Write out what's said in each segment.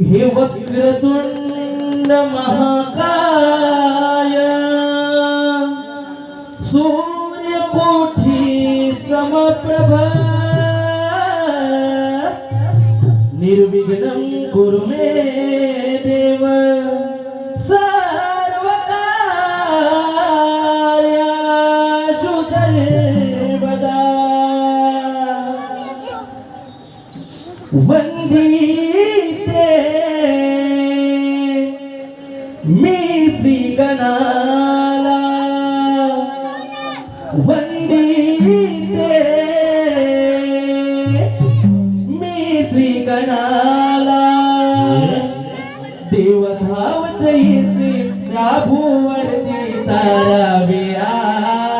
हे वक्रतुंड महाकाय. सूर्यकोठी समप्रभ. निर्विघ्नं कुरु देव. सर्वकार्याशुधे वदा. मी सिंगणाला वंदी मी सिंगणाला देव धावत येसे प्रभूवरती तारा विराजणाला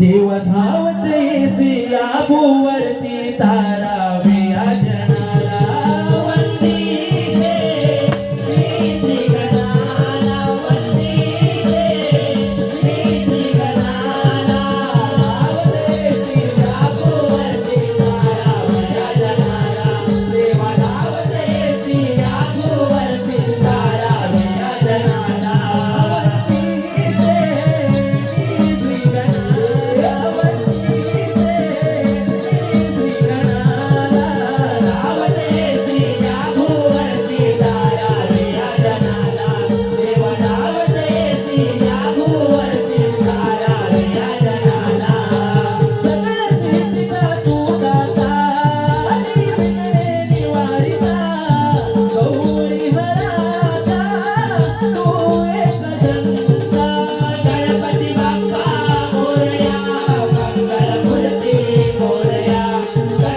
देव धावत येसे प्रभूवरती तारा Deus.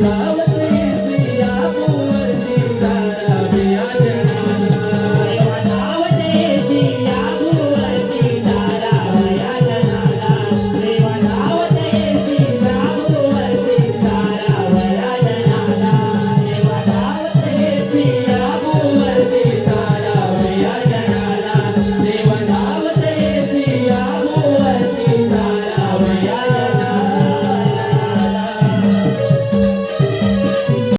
love.